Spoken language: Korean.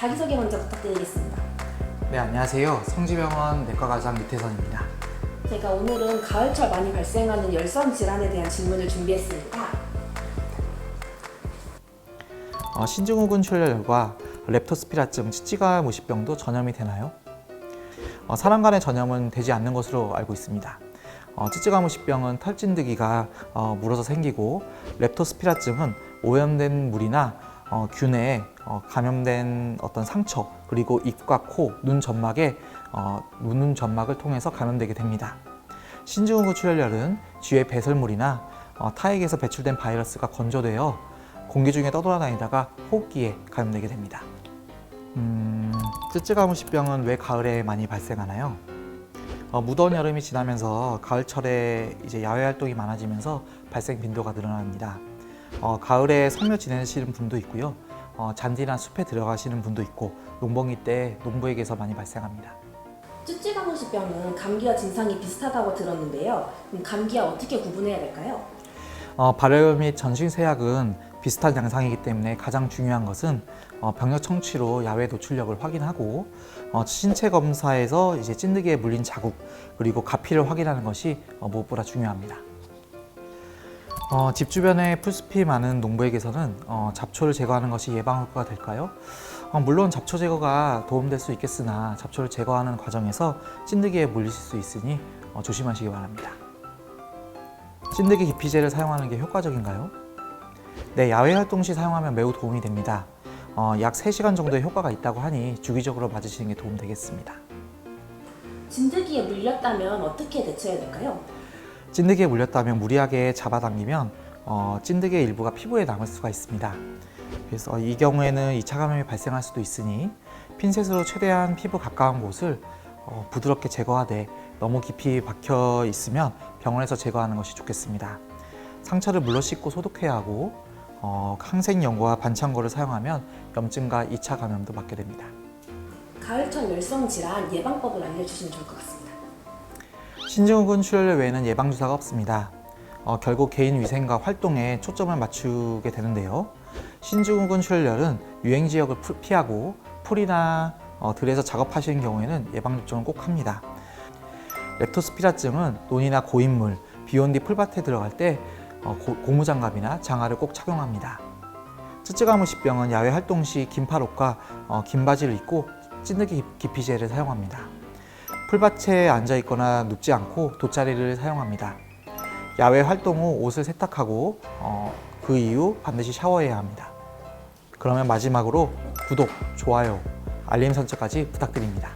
자기소개 먼저 부탁드리겠습니다. 네, 안녕하세요. 성지병원 내과과장 유태선입니다. 제가 오늘은 가을철 많이 발생하는 열성 질환에 대한 질문을 준비했습니다. 어, 신증후군 출혈과 렙토스피라증, 찌찌가 무시병도 전염이 되나요? 어, 사람 간의 전염은 되지 않는 것으로 알고 있습니다. 어, 찌찌가무시병은 털진드기가 어, 물어서 생기고 렙토스피라증은 오염된 물이나 어, 균에 어, 감염된 어떤 상처 그리고 입과 코, 눈 점막에 어, 눈 점막을 통해서 감염되게 됩니다. 신증후군 출혈열은 쥐의 배설물이나 어, 타액에서 배출된 바이러스가 건조되어 공기 중에 떠돌아다니다가 호흡기에 감염되게 됩니다. 음, 쯔쯔가무시병은 왜 가을에 많이 발생하나요? 어, 무더운 여름이 지나면서 가을철에 이제 야외 활동이 많아지면서 발생 빈도가 늘어납니다. 어, 가을에 성묘 지내시는 분도 있고요. 어, 잔디나 숲에 들어가시는 분도 있고 농번기 때 농부에게서 많이 발생합니다. 쭈찌가무시병은 감기와 증상이 비슷하다고 들었는데요. 그럼 감기와 어떻게 구분해야 될까요? 어, 발열 및 전신세약은 비슷한 양상이기 때문에 가장 중요한 것은 어, 병력 청취로 야외 노출력을 확인하고 어, 신체 검사에서 이제 찐득이에 물린 자국 그리고 가피를 확인하는 것이 어, 무엇보다 중요합니다. 어, 집 주변에 풀숲이 많은 농부에게서는 어, 잡초를 제거하는 것이 예방 효과가 될까요? 어, 물론 잡초 제거가 도움될 수 있겠으나 잡초를 제거하는 과정에서 찐득이에 물리실 수 있으니 어, 조심하시기 바랍니다. 찐득이 기피제를 사용하는 게 효과적인가요? 네, 야외 활동 시 사용하면 매우 도움이 됩니다. 어, 약 3시간 정도의 효과가 있다고 하니 주기적으로 맞으시는 게 도움 되겠습니다. 진드기에 물렸다면 어떻게 대처해야 될까요? 찐득이에 물렸다면 무리하게 잡아당기면 어, 찐득이의 일부가 피부에 남을 수가 있습니다. 그래서 이 경우에는 2차 감염이 발생할 수도 있으니 핀셋으로 최대한 피부 가까운 곳을 어, 부드럽게 제거하되 너무 깊이 박혀 있으면 병원에서 제거하는 것이 좋겠습니다. 상처를 물로 씻고 소독해야 하고 어, 항생 연고와 반창고를 사용하면 염증과 2차 감염도 막게 됩니다. 가을철 열성 질환 예방법을 알려주시면 좋을 것 같습니다. 신증후군 출혈 외에는 예방 주사가 없습니다. 어, 결국 개인 위생과 활동에 초점을 맞추게 되는데요. 신증후군 출혈은 유행 지역을 풀- 피하고 풀이나 어, 들에서 작업하시는 경우에는 예방 접종을 꼭 합니다. 렙토스피라증은 논이나 고인물, 비온 뒤 풀밭에 들어갈 때 어, 고, 고무장갑이나 장화를 꼭 착용합니다. 쯔쯔가무시병은 야외 활동 시 긴팔 옷과 어, 긴 바지를 입고 찐득이 기피제를 사용합니다. 풀밭에 앉아 있거나 눕지 않고 돗자리를 사용합니다. 야외 활동 후 옷을 세탁하고 어, 그 이후 반드시 샤워해야 합니다. 그러면 마지막으로 구독, 좋아요, 알림 설정까지 부탁드립니다.